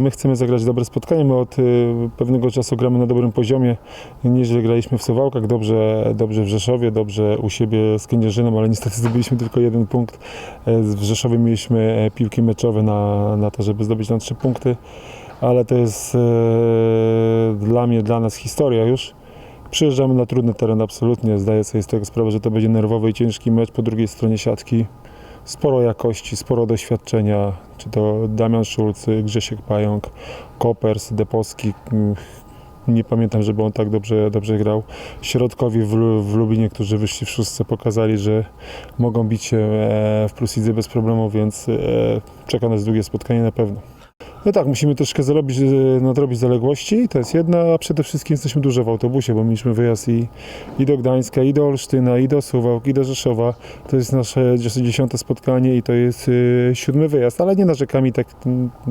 My chcemy zagrać dobre spotkanie, my od y, pewnego czasu gramy na dobrym poziomie. Nieźle graliśmy w Suwałkach, dobrze, dobrze w Rzeszowie, dobrze u siebie z Kędzierzyną, ale niestety zdobyliśmy tylko jeden punkt. E, W Rzeszowie mieliśmy e, piłki meczowe na, na to, żeby zdobyć tam trzy punkty, ale to jest e, dla mnie, dla nas historia już. Przyjeżdżamy na trudny teren absolutnie, zdaję sobie z tego sprawę, że to będzie nerwowy i ciężki mecz po drugiej stronie siatki. Sporo jakości, sporo doświadczenia, czy to Damian Szulc, Grzesiek Pająk, Kopers, Deposki. mm, Nie pamiętam, żeby on tak dobrze, dobrze grał. Środkowi w, w Lublinie, którzy wyszli w szóstce, pokazali, że mogą bić się e, w plusidze bez problemu, więc e, czeka nas długie spotkanie na pewno. No tak, musimy troszkę zarobić, e, nadrobić zaległości, to jest jedna, a przede wszystkim jesteśmy dużo w autobusie, bo mieliśmy wyjazd i, i do Gdańska, i do Olsztyna, i do Suwałk, i do Rzeszowa. To jest nasze dziesiąte spotkanie i to jest y, siódmy wyjazd, ale nie narzekamy, tak,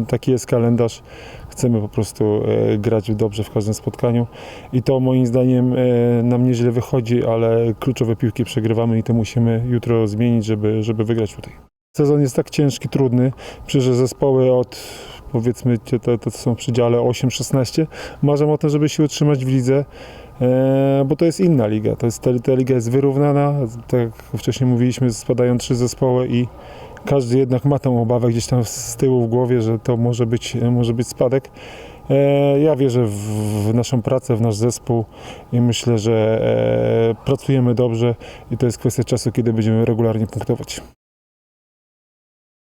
taki jest kalendarz. Chcemy po prostu e, grać dobrze w każdym spotkaniu i to moim zdaniem e, nam nieźle wychodzi, ale kluczowe piłki przegrywamy i to musimy jutro zmienić, żeby, żeby wygrać tutaj. Sezon jest tak ciężki, trudny, przecież zespoły od powiedzmy te co są w przedziale 8-16 marzą o tym, żeby się utrzymać w lidze, e, bo to jest inna liga. To jest, ta, ta liga jest wyrównana, tak jak wcześniej mówiliśmy, spadają trzy zespoły i każdy jednak ma tą obawę gdzieś tam z tyłu w głowie, że to może być, może być spadek. E, Ja wierzę w, w naszą pracę, w nasz zespół i myślę, że e, pracujemy dobrze i to jest kwestia czasu, kiedy będziemy regularnie punktować.